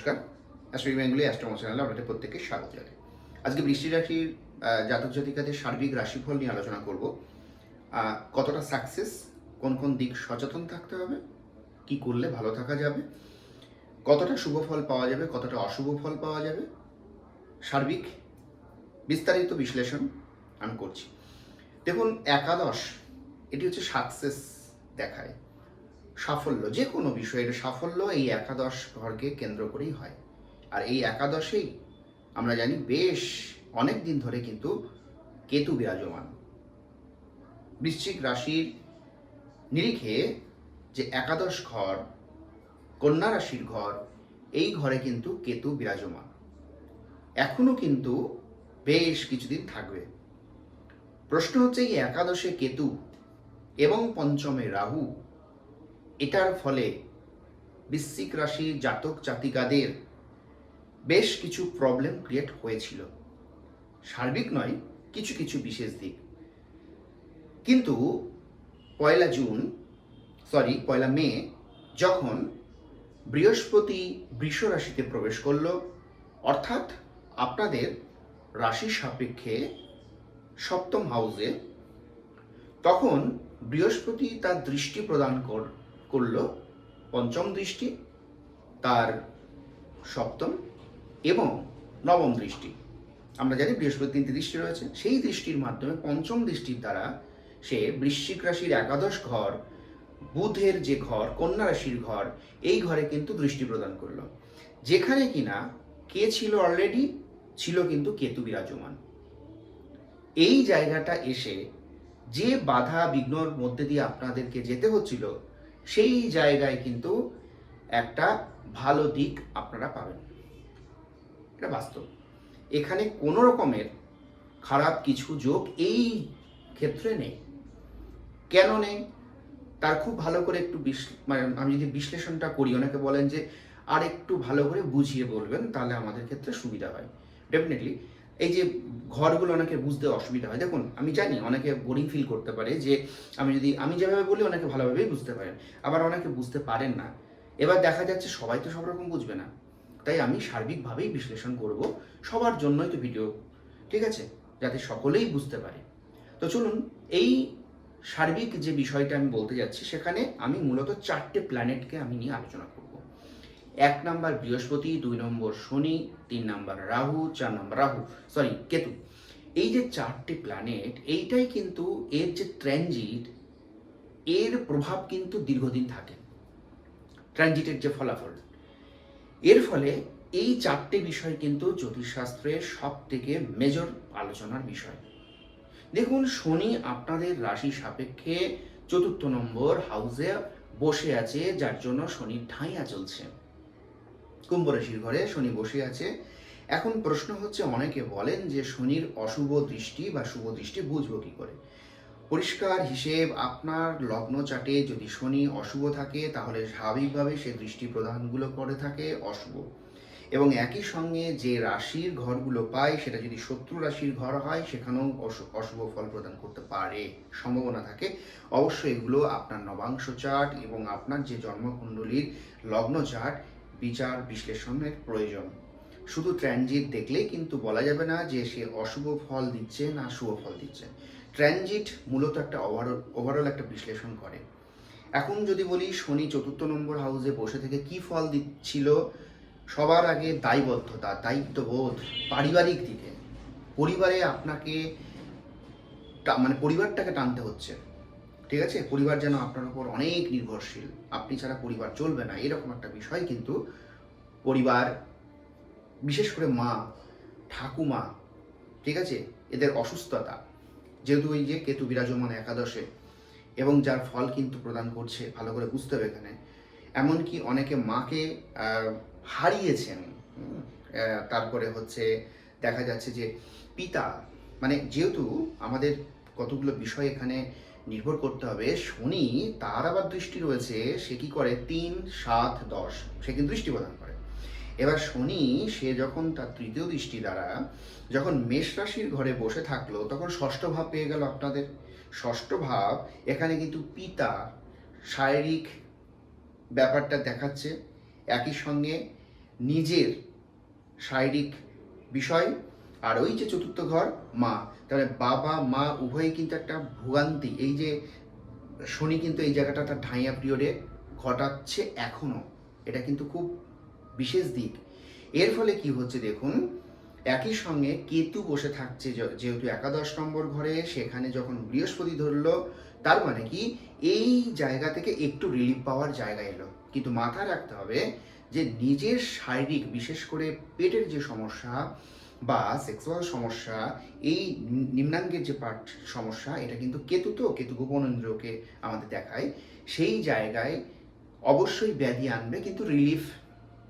নমস্কার। Astro Bengali astro চ্যানেলে আপনাদের প্রত্যেককে স্বাগত জানাই। আজকে বৃষ্টি রাশির জাতক জাতিকাদের সার্বিক রাশিফল নিয়ে আলোচনা করব। কতটা সাকসেস কোন কোন দিক সচেতন থাকতে হবে, কি করলে ভালো থাকা যাবে, কতটা শুভ ফল পাওয়া যাবে, কতটা অশুভ ফল পাওয়া যাবে, সার্বিক বিস্তারিত বিশ্লেষণ আমি করছি। দেখুন, একাদশ, এটি হচ্ছে সাকসেস দেখায়। সাফল্য যে কোনো বিষয়ের সাফল্য এই একাদশ ঘরকে কেন্দ্র করেই হয়। আর এই একাদশেই আমরা জানি বেশ অনেক দিন ধরে কিন্তু কেতু বিরাজমান। বৃশ্চিক রাশির নিরিখে যে একাদশ ঘর, কন্যা রাশির ঘর, এই ঘরে কিন্তু কেতু বিরাজমান। এখনও কিন্তু বেশ কিছুদিন থাকবে। প্রশ্ন হচ্ছে এই একাদশে কেতু এবং পঞ্চমে রাহু এটার ফলে বৃশ্চিক রাশির জাতক জাতিকাদের বেশ কিছু প্রবলেম ক্রিয়েট হয়েছিল। সার্বিক নয়, কিছু কিছু বিশেষ দিক। কিন্তু পয়লা জুন সরি পয়লা মে, যখন বৃহস্পতি বৃষ রাশিতে প্রবেশ করল, অর্থাৎ আপনাদের রাশির সাপেক্ষে সপ্তম হাউসে তখন বৃহস্পতি তার দৃষ্টি প্রদান কর- করল পঞ্চম দৃষ্টি, তার সপ্তম এবং নবম দৃষ্টি। আমরা জানি বৃহস্পতি তিনটি দৃষ্টি রয়েছে। সেই দৃষ্টির মাধ্যমে পঞ্চম দৃষ্টির দ্বারা সে বৃশ্চিক রাশির একাদশ ঘর, বুধের যে ঘর, কন্যা রাশির ঘর, এই ঘরে কিন্তু দৃষ্টি প্রদান করল। যেখানে কিনা কে ছিল অলরেডি ছিল কিন্তু কেতু বিরাজমান। এই জায়গাটা এসে যে বাধা বিঘ্নর মধ্যে দিয়ে আপনাদেরকে যেতে হচ্ছিল সেই জায়গায় কিন্তু একটা ভালো দিক আপনারা পাবেন। এটা বাস্তব। এখানে কোনো রকমের খারাপ কিছু যোগ এই ক্ষেত্রে নেই। কেন নেই? তার খুব ভালো করে একটু মানে আমি যদি বিশ্লেষণটা করি, অনেকে বলেন যে আর একটু ভালো করে বুঝিয়ে বলবেন, তাহলে আমাদের ক্ষেত্রে সুবিধা হয়। ডেফিনেটলি এই যে ঘরগুলো অনেকে বুঝতে অসুবিধা হয়। দেখুন, আমি জানি অনেকে বোরিং ফিল করতে পারে যে আমি যদি, আমি যেভাবে বলি অনেকে ভালোভাবেই বুঝতে পারেন, আবার অনেকে বুঝতে পারেন না। এবার দেখা যাচ্ছে সবাই তো সব রকম বুঝবে না। তাই আমি সার্বিকভাবেই বিশ্লেষণ করব, সবার জন্যই তো ভিডিও ঠিক আছে? যাতে সকলেই বুঝতে পারে। তো চলুন, এই সার্বিক যে বিষয়টা আমি বলতে যাচ্ছি, সেখানে আমি মূলত চারটে প্ল্যানেটকে আমি নিয়ে আলোচনা করব। এক নাম্বার বৃহস্পতি, দুই নম্বর শনি, তিন নাম্বার রাহু, চার নম্বর রাহু সরি কেতু। এই যে চারটি প্ল্যানেট এইটাই কিন্তু এর যে ট্রানজিট এর প্রভাব কিন্তু দীর্ঘদিন থাকে। ট্রানজিটের যে ফলাফল। এর ফলে এই চারটে বিষয় কিন্তু জ্যোতিষশাস্ত্রের সব থেকে মেজর আলোচনার বিষয়। দেখুন, শনি আপনাদের রাশি সাপেক্ষে চতুর্থ নম্বর হাউসে বসে আছে, যার জন্য শনির ঠাঁইয়া চলছে কুম্ভ রাশির ঘরে শনি বসে আছে। এখন প্রশ্ন হচ্ছে, অনেকে বলেন যে শনির অশুভ দৃষ্টি বা শুভ দৃষ্টি বুঝব কি করে? পরিষ্কার হিসেব, আপনার লগ্ন চাটে যদি শনি অশুভ থাকে, তাহলে স্বাভাবিকভাবে সে দৃষ্টি প্রদানগুলো করে থাকে অশুভ। এবং একই সঙ্গে যে রাশির ঘরগুলো পায়, সেটা যদি শত্রু রাশির ঘর হয়, সেখানেও অশু- অশুভ ফল প্রদান করতে পারে, সম্ভাবনা থাকে। অবশ্যই এগুলো আপনার নবাংশ চার্ট এবং আপনার যে জন্মকুণ্ডলীর লগ্ন চার্ট বিচার বিশ্লেষণের প্রয়োজন। শুধু ট্রানজিট দেখলেই কিন্তু বলা যাবে না যে সে অশুভ ফল দিচ্ছে না শুভ ফল দিচ্ছে। ট্রানজিট মূলত একটা ওভারঅল ওভারঅল একটা বিশ্লেষণ করে। এখন যদি বলি শনি চতুর্থ নম্বর হাউসে বসে থেকে কি ফল দিচ্ছিল, সবার আগে দায়বদ্ধতা, দায়িত্ববোধ, পারিবারিক দিকে। পরিবারে আপনাকে মানে পরিবারটাকে টানতে হচ্ছে। ঠিক আছে? পরিবার যেন আপনার উপর অনেক নির্ভরশীল। আপনি ছাড়া পরিবার চলবে না। এরকম একটা বিষয় কিন্তু পরিবার, বিশেষ করে মা, ঠাকুমা, ঠিক আছে? এদের অসুস্থতা। যেহেতু ওই যে কেতু বিরাজমান একাদশে এবং যার ফল কিন্তু প্রদান করছে ভালো করে বুঝতে হবে এখানে। এমনকি অনেকে মাকে হারিয়েছেন। তারপরে হচ্ছে দেখা যাচ্ছে যে পিতা মানে যেহেতু আমাদের কতগুলো বিষয় এখানে নির্ভর করতে হবে। শনি, তার আবার দৃষ্টি রয়েছে, সে কি করে? তিন, সাত, দশ। সে কিন্তু দৃষ্টি প্রদান করে। এবার শনি, সে যখন তার তৃতীয় দৃষ্টি দ্বারা যখন মেষ রাশির ঘরে বসে থাকল, তখন ষষ্ঠ ভাব পেয়ে গেল আপনাদের। ষষ্ঠ ভাব, এখানে কিন্তু পিতা শারীরিক ব্যাপারটা দেখাচ্ছে। একই সঙ্গে নিজের শারীরিক বিষয়। আর ওই যে চতুর্থ ঘর, মা তাহলে বাবা, মা উভয়ই কিন্তু একটা ভোগান্তি। এই যে শনি কিন্তু এই জায়গাটা তার ঢাইয়া পিরিয়ডে ঘটাচ্ছে এখনও। এটা কিন্তু খুব বিশেষ দিক। এর ফলে কি হচ্ছে দেখুন, একই সঙ্গে কেতু বসে থাকছে যেহেতু একাদশ নম্বর ঘরে, সেখানে যখন বৃহস্পতি ধরলো, তার মানে কি, এই জায়গা থেকে একটু রিলিফ পাওয়ার জায়গা এলো। কিন্তু মাথায় রাখতে হবে যে, নিজের শারীরিক, বিশেষ করে পেটের যে সমস্যা বা সেক্সুয়াল সমস্যা, এই নিম্নাঙ্গের যে পার্ট সমস্যা, এটা কিন্তু কেতু তো, কেতু গোপন ইন্দ্রকে আমাদের দেখায়, সেই জায়গায় অবশ্যই ব্যাধি আনবে, কিন্তু রিলিফ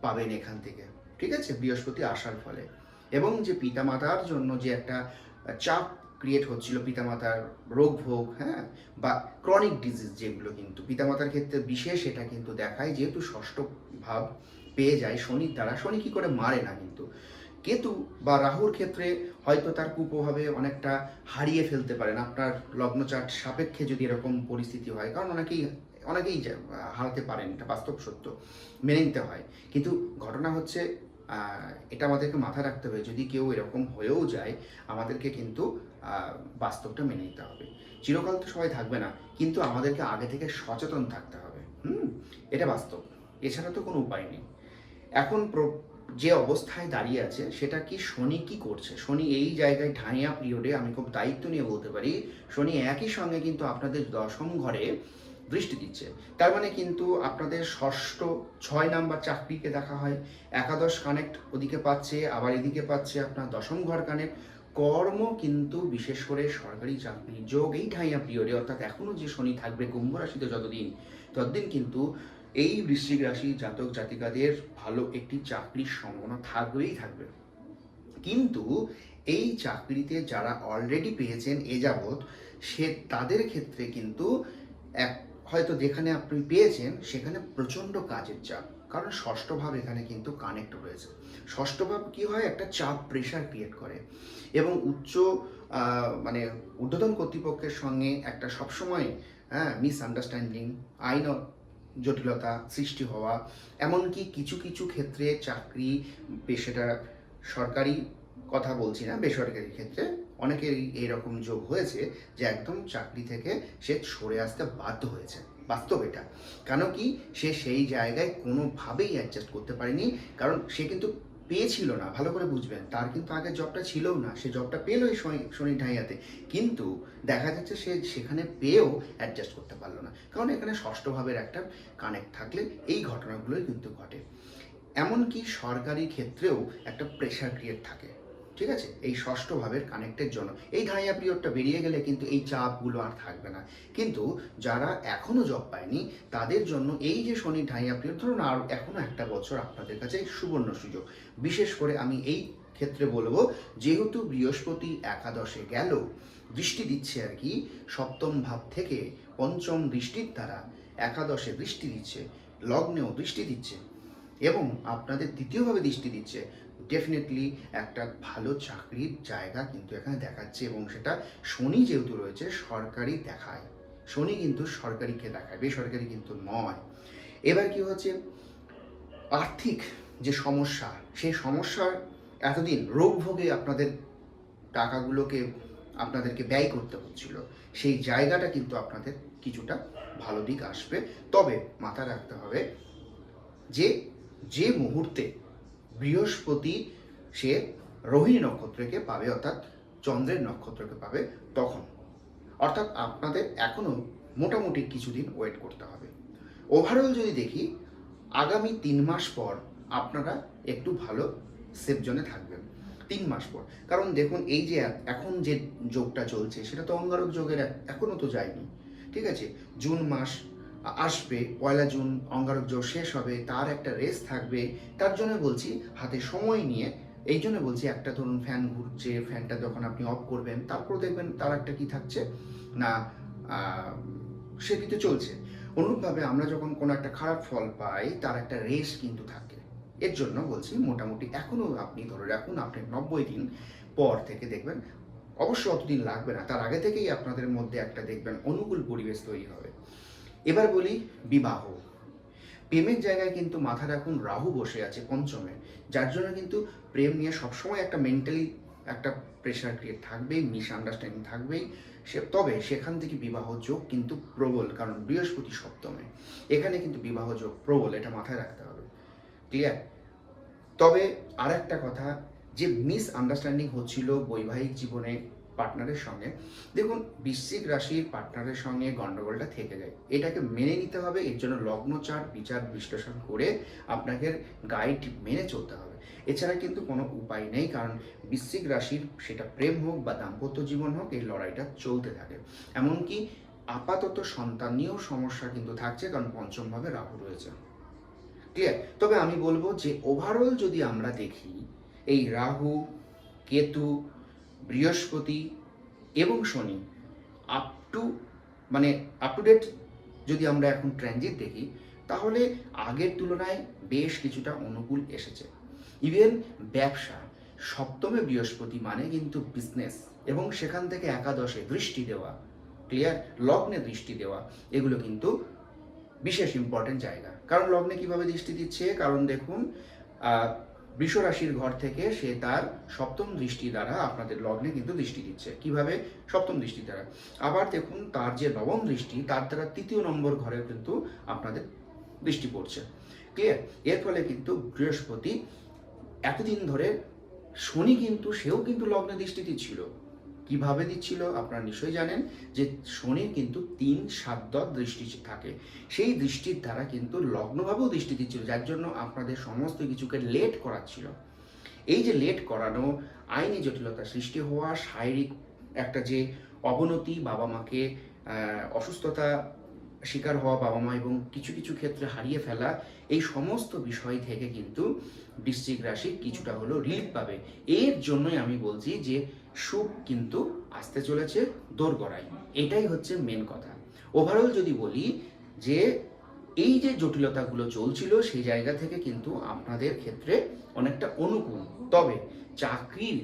পাবেন এখান থেকে, ঠিক আছে? বৃহস্পতি আসার ফলে। এবং যে পিতামাতার জন্য যে একটা চাপ ক্রিয়েট হচ্ছিল, পিতামাতার রোগ ভোগ হ্যাঁ? বা ক্রনিক ডিজিজ যেগুলো কিন্তু, পিতামাতার ক্ষেত্রে বিশেষ এটা কিন্তু দেখায়, যেহেতু ষষ্ঠ ভাব পেয়ে যায় শনির দ্বারা শনি কি করে মারে না কিন্তু। কেতু বা রাহুর ক্ষেত্রে হয়তো তার কুপ্রভাবে অনেকটা হারিয়ে ফেলতে পারেন। আপনার লগ্নচাট সাপেক্ষে যদি এরকম পরিস্থিতি হয়, কারণ অনেকেই অনেকেই হারাতে পারেন, এটা বাস্তব সত্য মেনে নিতে হয়। কিন্তু ঘটনা হচ্ছে এটা আমাদেরকে মাথায় রাখতে হবে, যদি কেউ এরকম হয়েও যায়, আমাদেরকে কিন্তু বাস্তবটা মেনে নিতে হবে। চিরকাল তো সবাই থাকবে না, কিন্তু আমাদেরকে আগে থেকে সচেতন থাকতে হবে। হুম? এটা বাস্তব। এছাড়া তো কোনো উপায় নেই। এখন যে অবস্থায় দাঁড়িয়ে আছে, সেটা কি শনি কি করছে? শনি এই জায়গায় ঢাইয়া পিরিয়ডে আমি খুব দায়িত্ব নিয়ে বলতে পারি, শনি একই সঙ্গে কিন্তু আপনাদের দশম ঘরে দৃষ্টি দিচ্ছে। তার মানে কিন্তু আপনাদের ষষ্ঠ ছয় নাম্বার চাকরিকে দেখা হয়, একাদশ কানেক্ট ওদিকে পাচ্ছে, আবার এদিকে পাচ্ছে আপনার দশম ঘর কানেক্ট কর্ম কিন্তু বিশেষ করে সরকারি চাকরি যোগ এই ঢাইয়া পিরিয়ডে অর্থাৎ এখনও যে শনি থাকবে কুম্ভ রাশিতে যতদিন, ততদিন কিন্তু এই বৃশ্চিক রাশি জাতক জাতিকাদের ভালো একটি চাকরির সম্ভাবনা থাকবেই থাকবে। কিন্তু এই চাকরিতে যারা অলরেডি পেয়েছেন এ যাবৎ, সে তাদের ক্ষেত্রে কিন্তু এক, হয়তো যেখানে আপনি পেয়েছেন, সেখানে প্রচণ্ড কাজের চাপ। কারণ ষষ্ঠ ভাব এখানে কিন্তু কানেক্ট হয়েছে ষষ্ঠ ভাব কি হয়? একটা চাপ প্রেশার ক্রিয়েট করে। এবং উচ্চ মানে ঊর্ধ্বতন কর্তৃপক্ষের সঙ্গে একটা সবসময় হ্যাঁ মিসআন্ডারস্ট্যান্ডিং আইন জটিলতা সৃষ্টি হওয়া, এমনকি কিছু কিছু ক্ষেত্রে চাকরি পেশাটা সরকারি কথা বলছি না, বেসরকারি ক্ষেত্রে অনেকেরই এইরকম যোগ হয়েছে যে একদম চাকরি থেকে সে সরে আসতে বাধ্য হয়েছে, বাস্তব এটা। কেন কি সে সেই জায়গায় কোনোভাবেই অ্যাডজাস্ট করতে পারেনি, কারণ সে কিন্তু পেয়েছিল না, ভালো করে বুঝবেন। তার কিন্তু আগে জবটা ছিলও না, সে জবটা পেল এই শনি ঢাইয়াতে। কিন্তু দেখা যাচ্ছে সে সেখানে পেয়েও অ্যাডজাস্ট করতে পারল না। কারণ এখানে ষষ্ঠ ভাবের একটা কানেক্ট থাকলে এই ঘটনাগুলোই কিন্তু ঘটে। এমনকি সরকারি ক্ষেত্রেও একটা প্রেশার ক্রিয়েট থাকে। ঠিক আছে? এই ষষ্ঠ ভাবের কানেক্টের জন্য। এই ধাইয়া পিরিয়ডটা বেরিয়ে গেলে কিন্তু এই চাপগুলো আর থাকবে না। কিন্তু যারা এখনও জব পায়নি, তাদের জন্য এই যে শনি ঢাইয়া পিরিয়ড ধরুন আর এখনও একটা বছর আপনাদের কাছে সুবর্ণ সুযোগ। বিশেষ করে আমি এই ক্ষেত্রে বলব, যেহেতু বৃহস্পতি একাদশে গেল, দৃষ্টি দিচ্ছে আর কি, সপ্তম ভাব থেকে পঞ্চম দৃষ্টির দ্বারা একাদশে দৃষ্টি দিচ্ছে, লগ্নেও দৃষ্টি দিচ্ছে এবং আপনাদের দ্বিতীয়ভাবে দৃষ্টি দিচ্ছে। ডেফিনেটলি একটা ভালো চাকরির জায়গা কিন্তু এখানে দেখাচ্ছে এবং সেটা শনি যেহেতু রয়েছে, সরকারি দেখায়। শনি কিন্তু সরকারিকে দেখায়, বেসরকারি কিন্তু নয়। এবার কি হচ্ছে? আর্থিক যে সমস্যা, সেই সমস্যার এতদিন রোগ ভোগে আপনাদের টাকাগুলোকে আপনাদেরকে ব্যয় করতে হচ্ছিল। সেই জায়গাটা কিন্তু আপনাদের কিছুটা ভালো দিক আসবে। তবে মাথা রাখতে হবে যে যে মুহূর্তে বৃহস্পতি সে রোহিণী নক্ষত্রকে পাবে, অর্থাৎ চন্দ্রের নক্ষত্রকে পাবে তখন। অর্থাৎ আপনাদের এখনও মোটামুটি কিছুদিন ওয়েট করতে হবে। ওভারঅল যদি দেখি, আগামী তিন মাস পর আপনারা একটু ভালো সেফ জোনে থাকবেন। তিন মাস পর। কারণ দেখুন, এই যে এখন যে যোগটা চলছে, সেটা তো অঙ্গারক যোগের এক- এখনও তো যায়নি। ঠিক আছে? জুন মাস আসবে, পয়লা জুন অঙ্গারক যোগ শেষ হবে, তার একটা রেস থাকবে, তার জন্য বলছি হাতে সময় নিয়ে, এই জন্য বলছি একটা ধরুন ফ্যান ঘুরছে ফ্যানটা যখন আপনি অফ করবেন তারপর দেখবেন তার একটা কি থাকছে, না সে কিন্তু চলছে। অনুরূপভাবে আমরা যখন কোনো একটা খারাপ ফল পাই, তার একটা রেস কিন্তু থাকে। এর জন্য বলছি মোটামুটি এখনও আপনি ধরে রাখুন, আপনি নব্বই দিন পর থেকে দেখবেন, অবশ্য অতদিন লাগবে না, তার আগে থেকেই আপনাদের মধ্যে একটা দেখবেন অনুকূল পরিবেশ তৈরি হবে। এবার বলি বিবাহ। প্রেমের জায়গায় কিন্তু মাথা রাখুন রাহু বসে আছে পঞ্চমে, যার জন্য কিন্তু প্রেম নিয়ে সবসময় একটা মেন্টালি একটা প্রেশার ক্রিয়েট থাকবেই মিস আন্ডারস্ট্যান্ডিং থাকবেই। সে, তবে সেখান থেকে বিবাহ যোগ কিন্তু প্রবল, কারণ বৃহস্পতি সপ্তমে। এখানে কিন্তু বিবাহ যোগ প্রবল, এটা মাথায় রাখতে হবে। ক্লিয়ার তবে আর একটা কথা, যে মিস আন্ডারস্ট্যান্ডিং হচ্ছিল বৈবাহিক জীবনে পার্টনারের সঙ্গে। দেখুন, বৃশ্চিক রাশির পার্টনারের সঙ্গে গন্ডগোলটা থেকে যায়। এটাকে মেনে নিতে হবে, এর জন্য লগ্ন চার বিচার, বিশ্লেষণ করে আপনাকে গাইড মেনে চলতে হবে। এছাড়া কিন্তু কোনো উপায় নেই, কারণ বৃশ্চিক রাশির সেটা প্রেম হোক বা দাম্পত্য জীবন হোক, এই লড়াইটা চলতে থাকে। এমনকি আপাতত সন্তান নিয়েও সমস্যা কিন্তু থাকছে, কারণ পঞ্চমভাবে রাহু রয়েছে। ক্লিয়ার তবে আমি বলব যে ওভারঅল যদি আমরা দেখি, এই রাহু, কেতু বৃহস্পতি এবং শনি আপ টু মানে আপ টু ডেট যদি আমরা এখন ট্রানজিট দেখি, তাহলে আগের তুলনায় বেশ কিছুটা অনুকূল এসেছে। ইভেন ব্যবসা সপ্তমে বৃহস্পতি মানে কিন্তু বিজনেস এবং সেখান থেকে একাদশে দৃষ্টি দেওয়া ক্লিয়ার লগ্নে দৃষ্টি দেওয়া, এগুলো কিন্তু বিশেষ ইম্পর্টেন্ট জায়গা। কারণ লগ্নে কীভাবে দৃষ্টি দিচ্ছে? কারণ দেখুন বৃষ রাশির ঘর থেকে সে তার সপ্তম দৃষ্টি দ্বারা আপনাদের লগ্নে কিন্তু দৃষ্টি দিচ্ছে। কীভাবে? সপ্তম দৃষ্টি দ্বারা। আবার দেখুন, তার যে নবম দৃষ্টি, তার দ্বারা তৃতীয় নম্বর ঘরে কিন্তু আপনাদের দৃষ্টি পড়ছে। ক্লিয়ার এর ফলে কিন্তু বৃহস্পতি এতদিন ধরে শনি কিন্তু সেও কিন্তু লগ্নে দৃষ্টিতে দিচ্ছিল। কীভাবে দিচ্ছিল? আপনারা নিশ্চয়ই জানেন যে শনির কিন্তু তিন সাত দৃষ্টি থাকে। সেই দৃষ্টির দ্বারা কিন্তু লগ্নভাবেও দৃষ্টি দিচ্ছিল, যার জন্য আপনাদের সমস্ত কিছুকে লেট করাচ্ছিল। এই যে লেট করানো, আইনি জটিলতা সৃষ্টি হওয়া, শারীরিক একটা যে অবনতি, বাবা মাকে অসুস্থতা শিকার হওয়া বাবা মা এবং কিছু কিছু ক্ষেত্রে হারিয়ে ফেলা এই সমস্ত বিষয় থেকে কিন্তু বৃশ্চিক রাশি কিছুটা হলেও রিলিফ পাবে। এর জন্যই আমি বলছি যে সুখ কিন্তু আসতে চলেছে দোরগড়াই এটাই হচ্ছে মেন কথা। ওভারঅল যদি বলি যে এই যে জটিলতাগুলো চলছিল সেই জায়গা থেকে কিন্তু আপনাদের ক্ষেত্রে অনেকটা অনুকূল। তবে চাকরির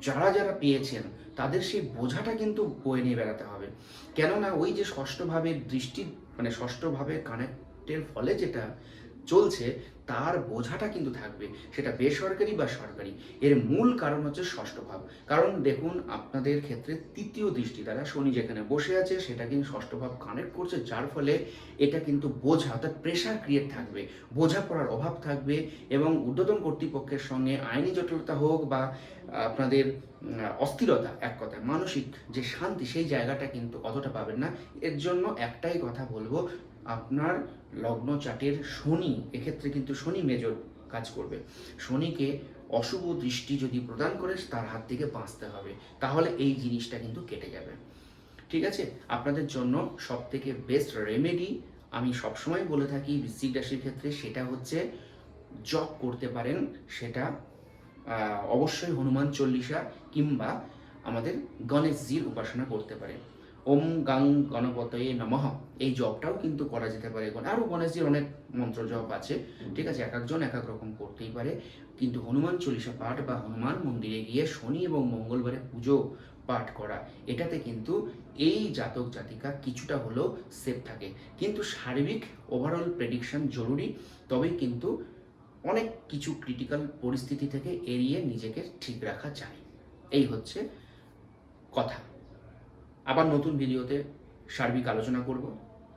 যারা যারা পেয়েছেন তাদের সেই বোঝাটা কিন্তু বয়ে নিয়ে বেড়াতে হবে। কেননা ওই যে ষষ্ঠভাবে দৃষ্টি মানে ষষ্ঠভাবে কানেক্টের ফলে যেটা চলছে, তার বোঝাটা কিন্তু থাকবে। সেটা বেসরকারি বা সরকারি। এর মূল কারণ হচ্ছে ষষ্ঠ ভাব। কারণ দেখুন, আপনাদের ক্ষেত্রে তৃতীয় দৃষ্টি দ্বারা শনি যেখানে বসে আছে, সেটা কিন্তু ষষ্ঠ ভাব কানেক্ট করছে, যার ফলে এটা কিন্তু বোঝা, অর্থাৎ প্রেশার ক্রিয়েট থাকবে। বোঝা পড়ার অভাব থাকবে এবং ঊর্ধ্বতন কর্তৃপক্ষের সঙ্গে আইনি জটিলতা হোক বা আপনাদের অস্থিরতা এক কথায়, মানসিক যে শান্তি, সেই জায়গাটা কিন্তু অতটা পাবেন না। এর জন্য একটাই কথা বলব, আপনার লগ্ন চাটের শনি, এক্ষেত্রে কিন্তু শনি মেজর কাজ করবে। শনিকে অশুভ দৃষ্টি যদি প্রদান করে তার হাত থেকে বাঁচতে হবে। তাহলে এই জিনিসটা কিন্তু কেটে যাবে। ঠিক আছে? আপনাদের জন্য সব থেকে বেস্ট রেমেডি আমি সবসময় বলে থাকি বৃশ্চিক রাশির ক্ষেত্রে, সেটা হচ্ছে জপ করতে পারেন, সেটা অবশ্যই হনুমান চল্লিশা কিংবা আমাদের গণেশজির উপাসনা করতে পারেন। ওম গাং গণপতয়ে নমঃ। এই জবটাও কিন্তু করা যেতে পারে আরও গণেশজির অনেক মন্ত্র জপ আছে। ঠিক আছে এক একজন এক এক রকম করতেই পারে। কিন্তু হনুমান চল্লিশা পাঠ বা হনুমান মন্দিরে গিয়ে শনি এবং মঙ্গলবারে পুজো পাঠ করা এটাতে কিন্তু এই জাতক জাতিকা কিছুটা হলেও সেফ থাকে। কিন্তু সার্বিক ওভারঅল প্রেডিকশন জরুরি তবেই কিন্তু অনেক কিছু ক্রিটিক্যাল পরিস্থিতি থেকে এড়িয়ে নিজেকে ঠিক রাখা যায়। এই হচ্ছে কথা। আবার নতুন ভিডিওতে সার্বিক আলোচনা করব।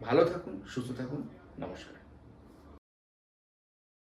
ভালো থাকুন সুস্থ থাকুন নমস্কার।